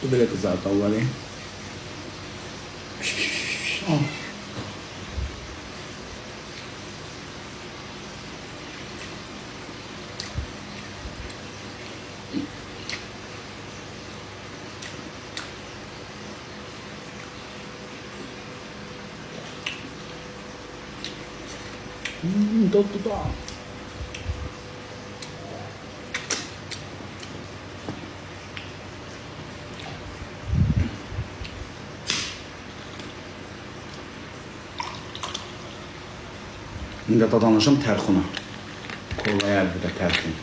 Poderia ter usado algo ali. Hum, tô, tudo tudo İndi dadanışım tərxuna. Kolaya əldə də tərxin.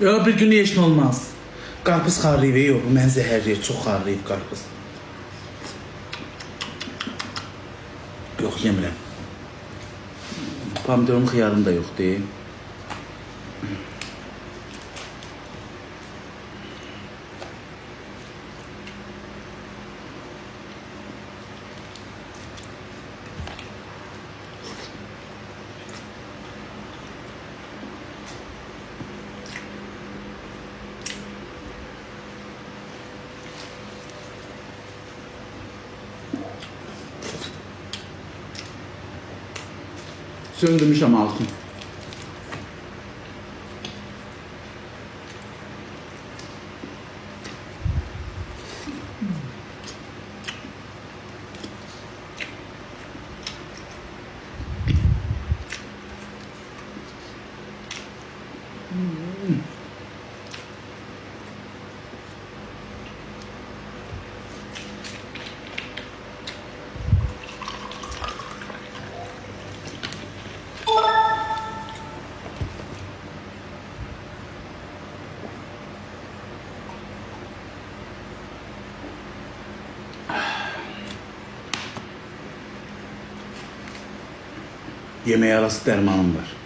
Ya bir gün yeşin olmaz. Xarlayıb, yox, bu mən zəhərləyir, çox xarlayıb qarpız. Yox, yemirəm. Pomidorum, xiyarım da yoxdur. Söndürmüşəm altın. Yemeğe arası dermanım var.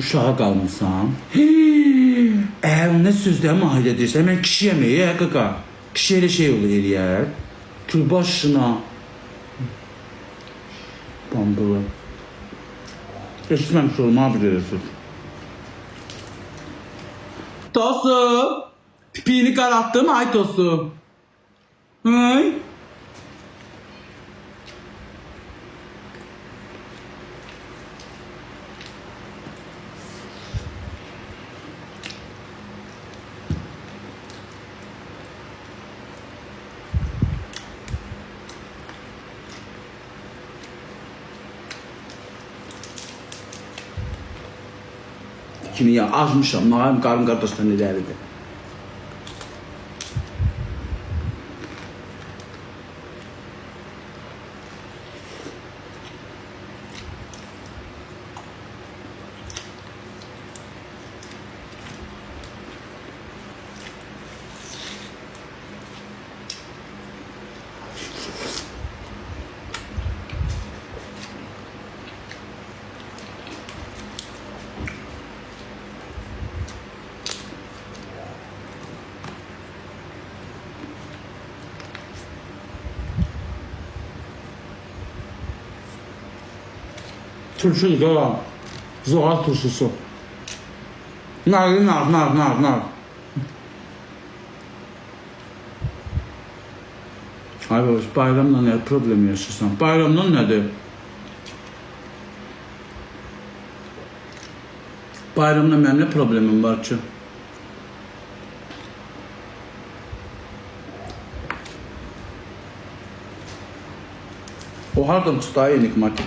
Uşağa qalmısan. Əgər nə sözdə mahil edirsən, mən kişi yeməyi, hə qaqa. Kişi elə şey olur eləyər. Tül başına. Bambılı. Eşitməmiş olma bilirsiniz. Tosu. Pipini kararttım ay Tosu. Ay. Kimi ya azmışam, nağayım qarın qardaşdan edərdi. Turşu da zoğal turşusu. Nar, nar, nar, nar, nar. Ay babaş, bayramla ne problem yaşırsan? Bayramla nedir? Bayramla mənim nə problemim var ki? O hardan ay enigmatik?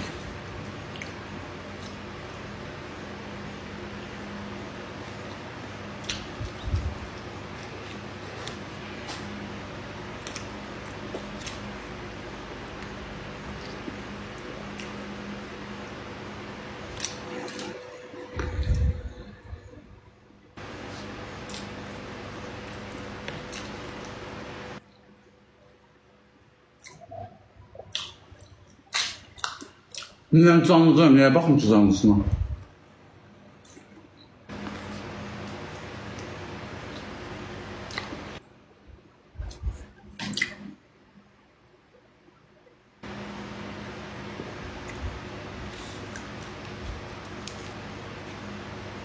Ben canlıdayım. Niye bakmıyorsun canlısına?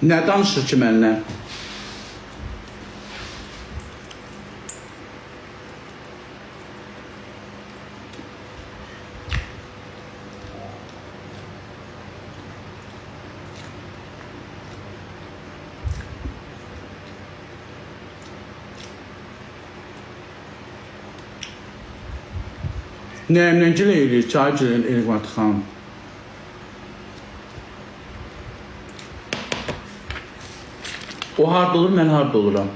Nə danışır ki mənlə? Nəyimlə gilə eləyir, çay gilə eləyir xanım. O hard olur, mən hard oluram.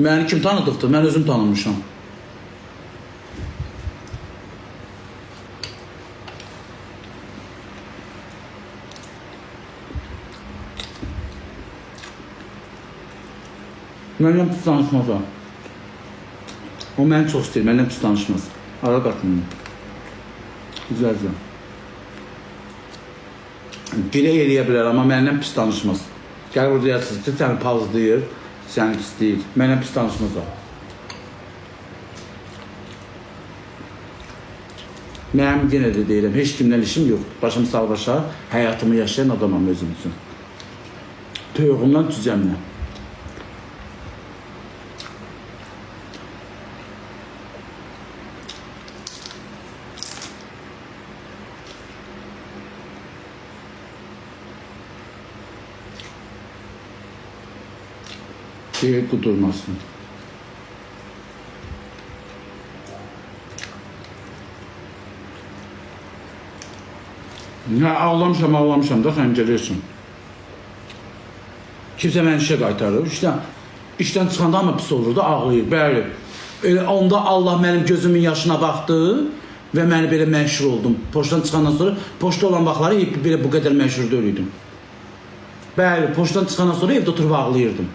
Məni kim tanıdıqdır? Mən özüm tanımışam. Mənimlə pis danışmaz o. O məni çox istəyir, mənimlə pis danışmaz. Ara qatmıyor. Güzel güzel. Gilə eləyə bilər, amma mənimlə pis danışmaz. Gəl burada yazsın ki, səni pavzlayır, səni istəyir. Mənimlə pis danışmaz o. Mənim yenə də deyirəm, heç kimdən işim yoxdur. Başım sağ başa, həyatımı yaşayan adamam özüm üçün. Toyuğumdan cücəmlə. Şey kudurmasın. Ya ağlamışam, ağlamışam da xəncəli üçün. Kimsə məni işə qaytarır. İşdən, işdən çıxanda amma pis olurdu, ağlayır. Bəli. Onda Allah mənim gözümün yaşına baxdı və məni belə məşhur oldum. Poçtdan çıxandan sonra poçta olan vaxtları belə bu qədər məşhur deyil idim. Bəli, poçtdan çıxandan sonra evdə oturub ağlayırdım.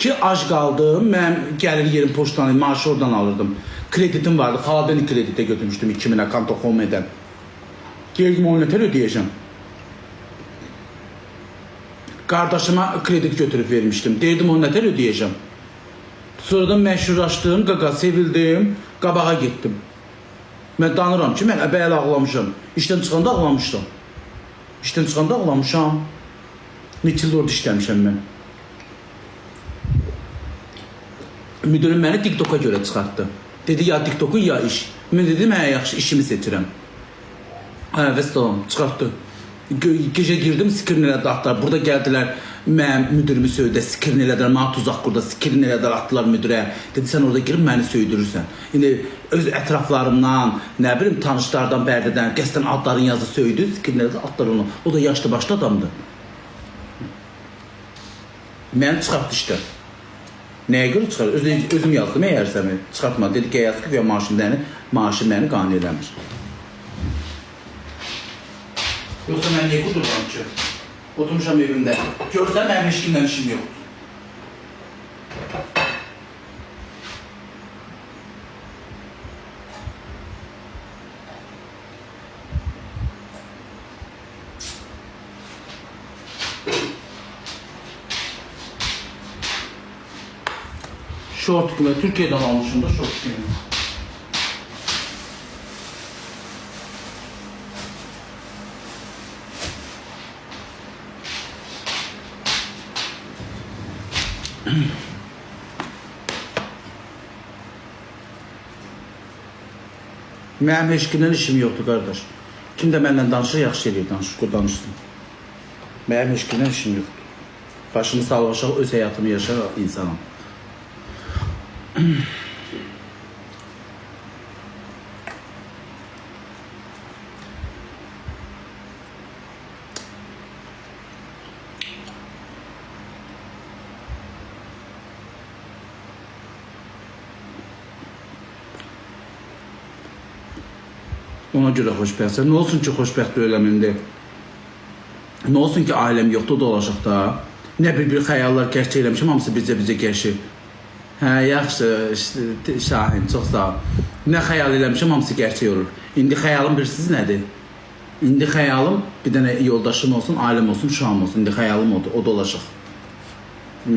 Ki ac qaldım, mən gəlir yerim poçtdan, maaşı oradan alırdım. Kreditim vardı, xaladan kreditə götürmüşdüm 2000-ə konto Home'dən. Deyirdim onu nətər ödəyəcəm. Qardaşıma kredit götürüb vermişdim. Deyirdim onu nətər ödəyəcəm. Sonradan məşhurlaşdım, qaqa sevildim, qabağa getdim. Mən danıram ki, mən əbəl ağlamışam. İşdən çıxanda ağlamışam. İşdən çıxanda ağlamışam. Neçə il orada işləmişəm mən. Müdürüm məni TikToka görə çıxartdı. Dedi ya TikToku ya iş. Mən dedim hə yaxşı işimi seçirəm. Hə və salam çıxartdı. Gecə girdim skrin elədi atlar. Burada gəldilər mənim müdürümü söydə skrin elədilər. Mənə tuzaq qurda skrin elədilər atdılar müdürə. Dedi sən orada girib məni söydürürsən. İndi öz ətraflarımdan, nə bilim tanışlardan, bərdədən qəsdən adların yazı söydü, skrin elədi atlar onu. O da yaşlı başlı adamdı. Məni çıxartdı işte. Nəyə görə çıxar? Özüm, özüm yazdım əgərsəmi. Çıxartma. Dedi ki, yaz ki, maaşım məni, maaşı məni qane eləmir. Yoxsa mən niyə qudururam ki? Oturmuşam evimdə. Görsən mənim heç kimdən işim yoxdur. Şort kimi, Türkiye'den almışım da şort gibi. Mənim heç kimdən işim yoxdur qardaş. Kim də mənlə danışır, yaxşı eləyir danışır, danışsın. Mənim heç kimdən işim yoxdur. Başımı sağlaşaq, öz həyatımı yaşar insanım. Ona görə xoşbəxtsən. Nə olsun ki, xoşbəxt eləmində. Nə olsun ki, ailəm yoxdur dolaşıq da. Nə bir-bir xəyallar gerçək eləmişəm, hamısı bizə-bizə gerçək. Hə, yaxşı, Şahin, çox sağ ol. Nə xəyal eləmişəm, hamısı gerçək olur. İndi xəyalım bilirsiniz nədir? İndi xəyalım bir dənə yoldaşım olsun, ailəm olsun, uşağım olsun. İndi xəyalım odur, o dolaşıq.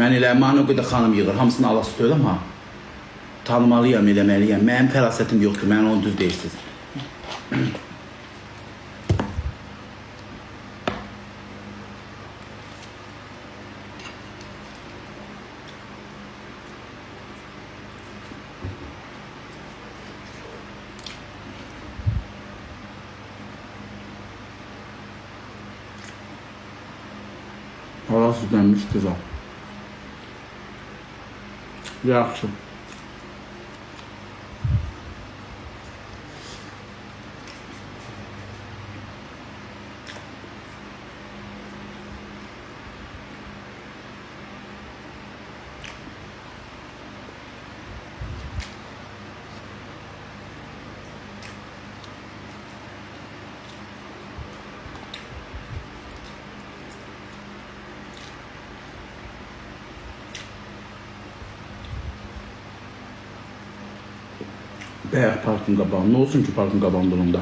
Mən elə mənə o qədər xanım yığır, hamısını Allah tutuyorum ha. Tanımalıyam, eləməliyəm. Mənim fərasətim yoxdur, mən onu düz deyirsiniz. Hava süzlenmiş güzel. Yaxşı. Bəyək parkın qabağında. Nə olsun ki parkın qabağında onda?